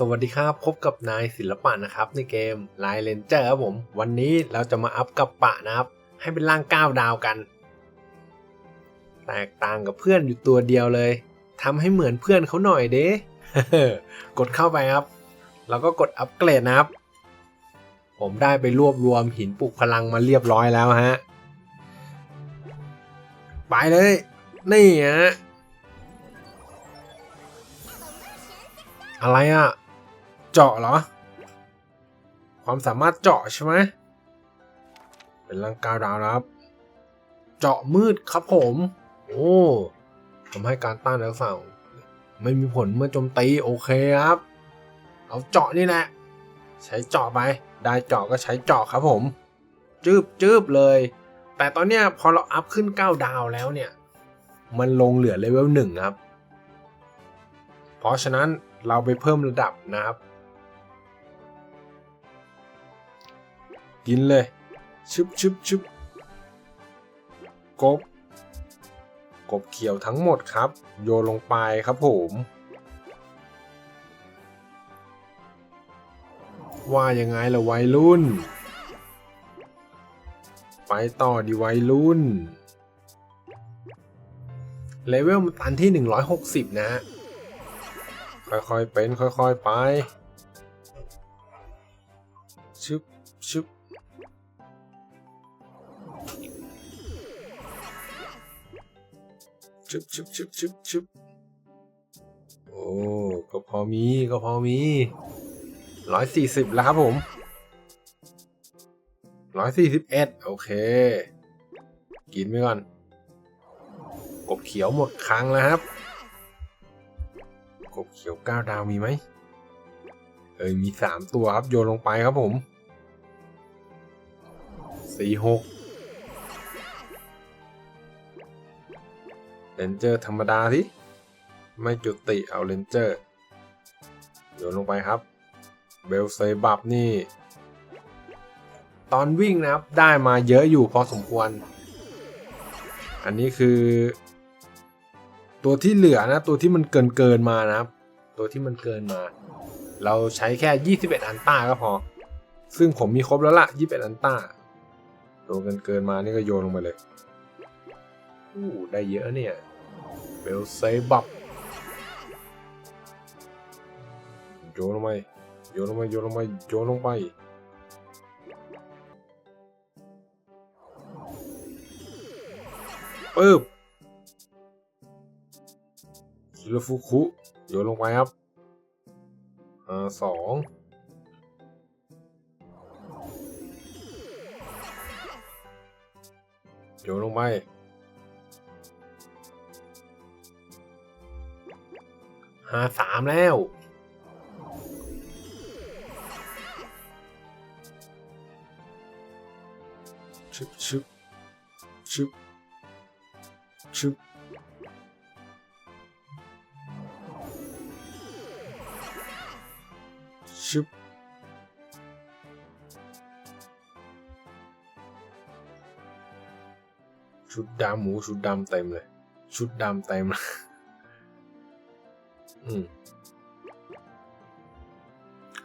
สวัสดีครับ พบกับนายศิลปะนะครับในเกม l ล n เลนเจอร์ครับผม วันนี้เราจะมาอัพกับปะนะครับ ให้เป็นร่าง 9 ดาวกัน แตกต่างกับเพื่อนอยู่ตัวเดียวเลยทำให้เหมือนเพื่อนเขาหน่อยเด้กดเข้าไปครับ แล้วก็กดอัปเกรดนะครับ ผมได้ไปรวบรวมหินปลุกพลังมาเรียบร้อยแล้วฮะ ไปเลย นี่ฮะอะไรอะ เจาะเหรอ ความสามารถเจาะใช่ไหมเป็นร่างกายดาวครับ เจาะมืดครับผม โอ้ทำให้การต้านและฝั่งไม่มีผลเมื่อโจมตีโอเคครับ เอาเจาะนี่แหละ ใช้เจาะไป ได้เจาะก็ใช้เจาะครับผม จืบจืบเลย แต่ตอนเนี้ยพอเราอัพขึ้น 9 ดาวแล้วเนี่ย มันลงเหลือเลเวลหนึ่งครับ เพราะฉะนั้นเราไปเพิ่มระดับนะครับ กินเลย ชึบชึบชึบกบ กบเขียวทั้งหมดครับ โยนลงไปครับผม ว่ายังไงล่ะวัยรุ่น ไปต่อดีวัยรุ่น เลเวลมันตันที่ 160 นะฮะค่อยๆเป็นค่อยๆไป ชึบชึบ ชึบชึบชึบชึบชึบโอ้ก็พอมีก็พอมีร้อยสี่สิบแล้วครับผมร้อยสี่สิบเอ็ดโอเค กินไปก่อน กบเขียวหมดครั้งแล้วครับ กบเขียวก้าวดาวมีไหมเอ้ยมีสามตัวครับโยนลงไปครับผมสี่หก เลนเจอร์ธรรมดาสิไม่จุติเอาเลนเจอร์โยนลงไปครับ เบลเซบับนี่ ตอนวิ่งนะครับ ได้มาเยอะอยู่พอสมควร อันนี้คือ ตัวที่เหลือนะ ตัวที่มันเกินเกินมานะครับ ตัวที่มันเกินมา เราใช้แค่ 21 อันต้าก็พอ ซึ่งผมมีครบแล้วละ21 อันต้า ตัวเกินเกินมานี่ก็โยนลงไปเลย อู้ได้เยอะเนี่ยเบลเซบับโยนลงไปโยนลงไปโยนลงไปโยนลงไปปึ๊บคิโลฟุคุโยนลงไปครับอ่าสองโยนลงไป หาสามแล้ว ชึบชึบชึบชึบชึบชุดดำหมูชุดดำเต็มเลย ชุดดำเต็มเลยอืม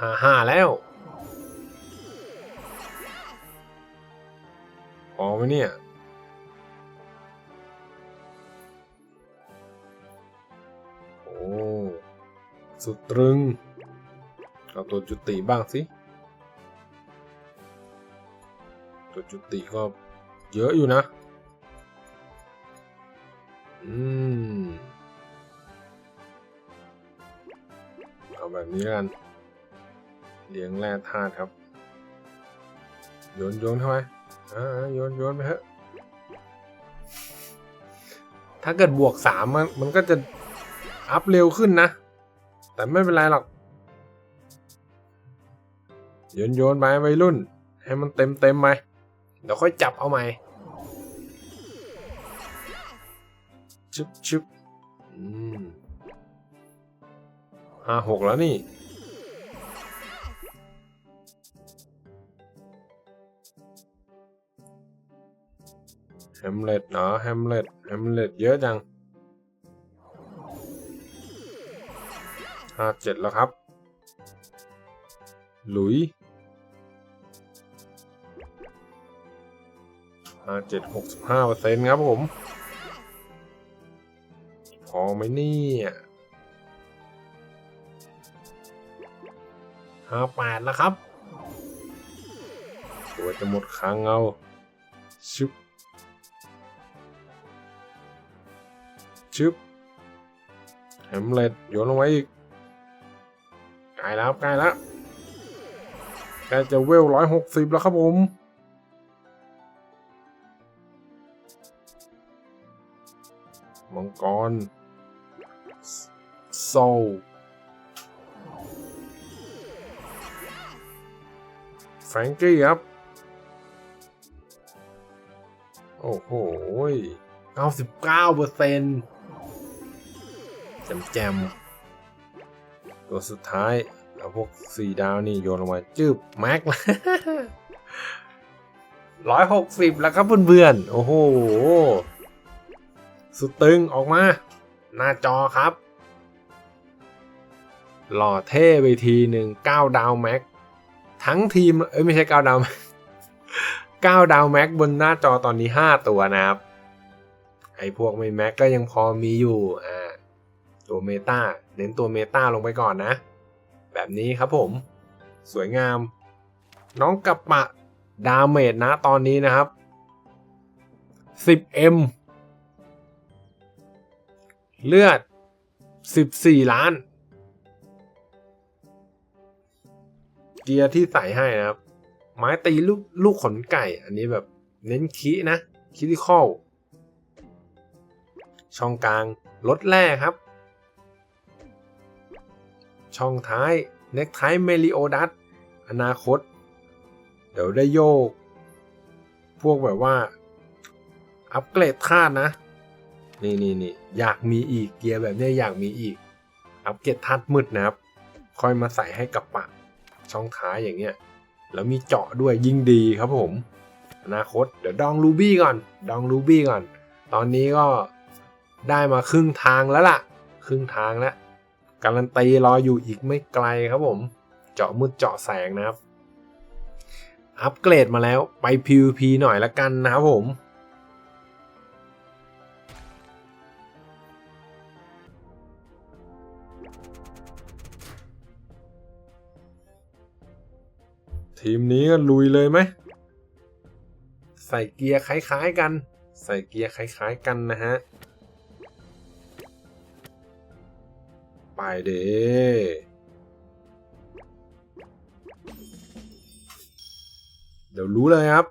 หาห้าแล้วพอไหมเนี่ย โอ้ สุดตรึง เอาตัวจุติบ้างสิ ตัวจุติก็เยอะอยู่นะ อืม แบบนี้กัน เลี้ยงแร่ธาตุครับ โยนโยนเข้าไปอ่าโยนโยนไปเถอะถ้าเกิดบวกสามมันมันก็จะอัพเร็วขึ้นนะ แต่ไม่เป็นไรหรอก โยนโยนไปวัยรุ่น ให้มันเต็มเต็มไปเดี๋ยวค่อยจับเอาใหม่ชึบชึบอืม ห้าหกแล้วนี่ แฮมเล็ตเนาะแฮมเล็ตแฮมเล็ตเยอะจังห้าเจ็ดแล้วครับ หลุยห้าเจ็ดหกสิบห้าเปอร์เซ็นต์ครับผม พอไหมเนี่ย ห้าแปดแล้วครับตัวจะหมดครั้งเอาชึบชึบแฮมเล็ตโยนลงไว้อีกใกล้แล้วใกล้แล้วใกล้จะเวลร้อยหกสิบแล้วครับผมมังกรโซ ฟรงกี้ครับ โอ้โห99เปอร์เซ็นต์แจมแจมๆตัวสุดท้ายเอาพวกสี่ดาวนี่โยนลงมาจืบแม็กร้อยหกสิบแล้วครับเพื่อนๆ โอ้โห สุดตึงออกมา หน้าจอครับ หล่อเท่ไปทีหนึ่งเก้าดาวแม็ก ทั้งทีม เอ้ยไม่ใช่ก้าดาวก้าดาวแม็กบนหน้าจอตอนนี้ห้าตัวนะครับ ไอ้พวกไม่แม็กก็ยังพอมีอยู่อ่าตัวเมตาเน้นตัวเมตาลงไปก่อนนะ แบบนี้ครับผม สวยงาม น้องกับปะดาเมจนะตอนนี้นะครับ 10m เลือด 14 ล้าน เกียร์ที่ใส่ให้นะครับ ไม้ตีลูกลูกขนไก่ อันนี้แบบเน้นคีนะคิที่ข้อช่องกลางลดแร่ครับ ช่องท้ายเน็กไทเมลิโอดัสอนาคต เดี๋ยวได้โยก พวกแบบว่า อัปเกรดธาตุนะ นี่นี่นี่อยากมีอีกเกียร์แบบนี้อยากมีอีก อัปเกรดธาตุมืดนะครับ ค่อยมาใส่ให้กับปะ ช่องท้ายอย่างเงี้ย แล้วมีเจาะด้วยยิ่งดีครับผม อนาคตเดี๋ยวดองรูบี้ก่อน ดองรูบี้ก่อน ตอนนี้ก็ได้มาครึ่งทางแล้วล่ะ ครึ่งทางแล้ว การันตีรออยู่อีกไม่ไกลครับผม เจาะมืดเจาะแสงนะครับ อัปเกรดมาแล้วไป PVP หน่อยละกันนะครับผม ทีมนี้ก็ลุยเลยไหม ใส่เกียร์คล้ายๆกัน ใส่เกียร์คล้ายๆกันนะฮะ ไปเด้เดี๋ยวรู้เลยครับ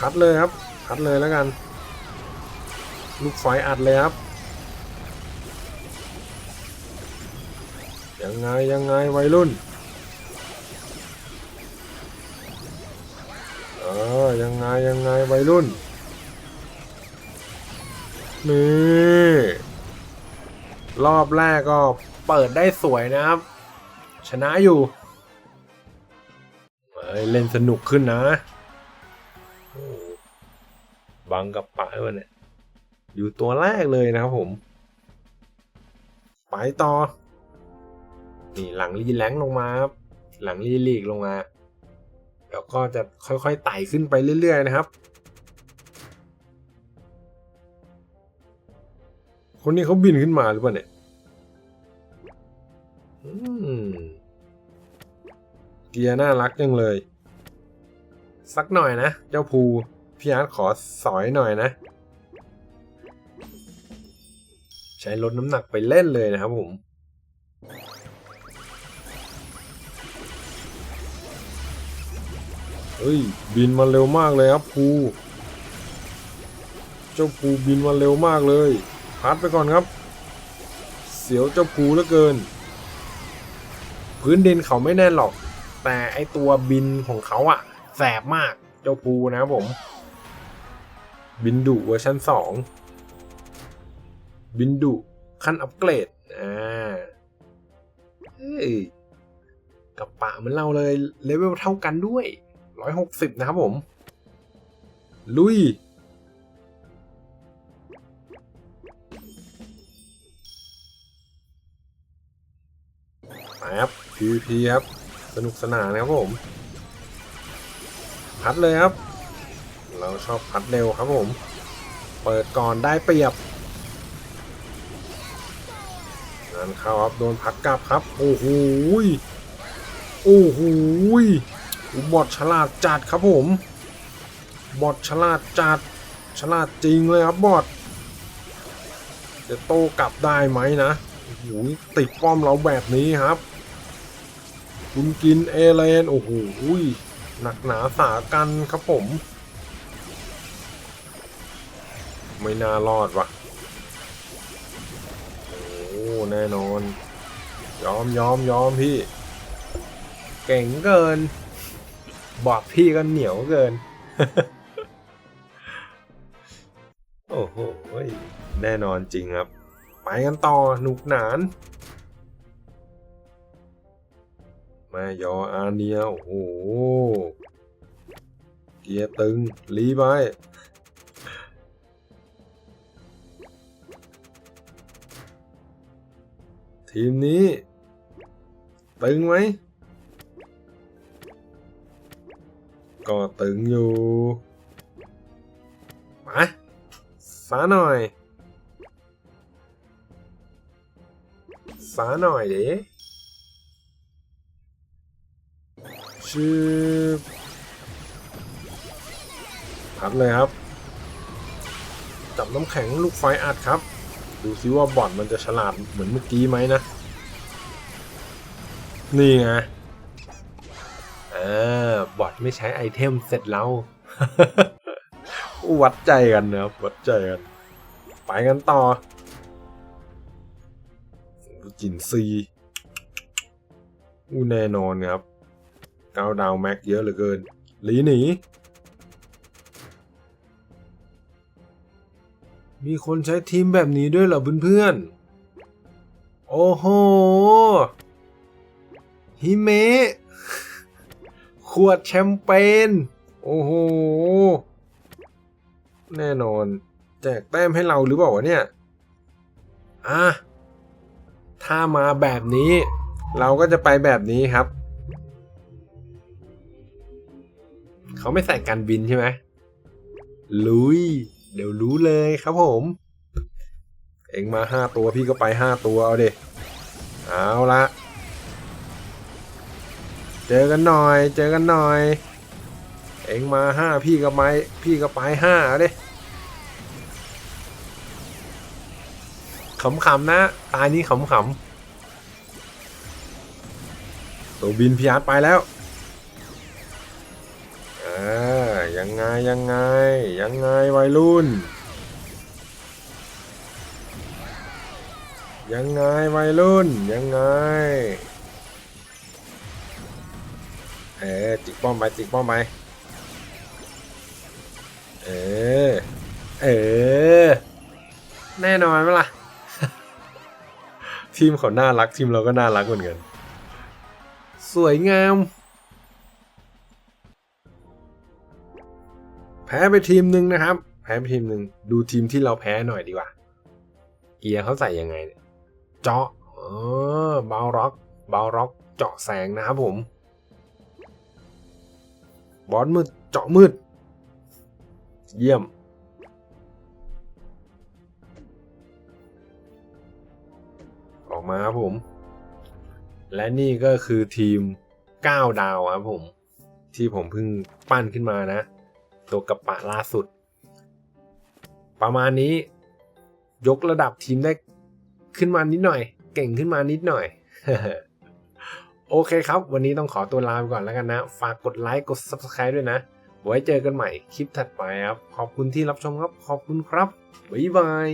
คัดเลยครับคัดเลยแล้วกัน ลูกไฟอัดเลยครับ ยังไงยังไงวัยรุ่น เออยังไงยังไงวัยรุ่น นี่ รอบแรกก็เปิดได้สวยนะครับ ชนะอยู่เอ้ยเล่นสนุกขึ้นนะบังกับปะวะเนี่ย อยู่ตัวแรกเลยนะครับผม ไปต่อ นี่หลังรีแลงลงมาครับหลังรีลีกลงมา แล้วก็จะค่อยๆไต่ขึ้นไปเรื่อย ๆ นะครับ คนนี้เขาบินขึ้นมาหรือเปล่าเนี่ยเกียร์น่ารักจังเลย สักหน่อยนะ เจ้าภูพี่อาร์ตขอสอยหน่อยนะ ใช้ลดน้ำหนักไปเล่นเลยนะครับผม เฮ้ยบินมาเร็วมากเลยครับภูเจ้าภูบินมาเร็วมากเลยพัดไปก่อนครับ เสียวเจ้าภูเหลือเกิน พื้นดินเขาไม่แน่นหรอก แต่ไอตัวบินของเขาอะแสบมากเจ้าภูนะครับผม บินดุเวอร์ชันสองบินดุขั้นอัปเกรดอ่าเฮ้ยกับปะเหมือนเราเลยเลเวลเท่ากันด้วย ร้อยหกสิบนะครับผม ลุย ครับ PVP ครับ สนุกสนานนะครับผม พัดเลยครับ เราชอบพัดเร็วครับผม เปิดก่อนได้เปรียบนั่นเข้าครับ โดนพัดกลับครับ โอ้โหโอ้โห บอดฉลาดจัดครับผม บอดฉลาดจัด ฉลาดจริงเลยครับบอดจะโตกลับได้ไหมนะโอ้โหติดป้อมเราแบบนี้ครับ คุณกินเอเลนโอ้โหหนักหนาสากันครับผม ไม่น่ารอดวะโอ้แน่นอน ยอมยอมยอมพี่ เก่งเกิน บอกพี่ก็เหนียวเกิน โอ้โห แน่นอนจริงครับ ไปกันต่อหนุกหนาน มายออาเนียโอ้โห เกียร์ตึง รีไปทีมนี้ ตึงไหม ก็ตึงอยู่ มาสาหน่อยสาหน่อยด้ชื่อพัดเลยครับ จับน้ำแข็งลูกไฟอัดครับ ดูซิว่าบอดมันจะฉลาดเหมือนเมื่อกี้ไหมนะ นี่ไง อบอดไม่ใช้ไอเทมเสร็จแล้ววัดใจกันนะครับวัดใจกัน ไปกันต่อจินซีอู้แน่นอนครับเก้าดาวแม็กเยอะเหลือเกินหลีหนี มีคนใช้ทีมแบบนี้ด้วยเหรอเพื่อนๆ โอ้โหฮิเมะ ขวดแชมเปญ โอ้โห แน่นอน แจกแต้มให้เราหรือเปล่าวะเนี่ย อะ ถ้ามาแบบนี้ เราก็จะไปแบบนี้ครับ เขาไม่ใส่กันบินใช่ไหม ลุย เดี๋ยวรู้เลยครับผม เองมาห้าตัวพี่ก็ไปห้าตัวเอาเด็เอาละ เจอกันหน่อย เจอกันหน่อย เองมาห้าพี่ก็ไปพี่ก็ไปห้าเอาเด็ขำๆนะ ตายนี้ขำๆตัวบินพิอาร์ไปแล้วอ่ายังไงยังไง ยังไงวัยรุ่น ยังไงวัยรุ่น ยังไง เออจิกป้อมไปจิกป้อมไปเออ เออ แน่นอนไหมล่ะ ทีมเขาน่ารักทีมเราก็น่ารักเหมือนกัน สวยงาม แพ้ไปทีมหนึ่งนะครับ แพ้ไปทีมหนึ่งดูทีมที่เราแพ้หน่อยดีกว่า เกียร์เขาใส่ยังไง เจาะเออบาร็อกบาร็อก เจาะแสงนะครับผม บอสมืด เจาะมืด เยี่ยม ออกมาครับผม และนี่ก็คือทีม 9 ดาวครับผม ที่ผมเพิ่งปั้นขึ้นมานะ ตัวกระปะล่าสุด ประมาณนี้ ยกระดับทีมได้ขึ้นมานิดหน่อย เก่งขึ้นมานิดหน่อย โอเคครับ วันนี้ต้องขอตัวลาไปก่อนแล้วกันนะ ฝากกดไลค์ กด Subscribe ด้วยนะ ไว้เจอกันใหม่คลิปถัดไปครับ ขอบคุณที่รับชมครับ ขอบคุณครับ บ๊ายบาย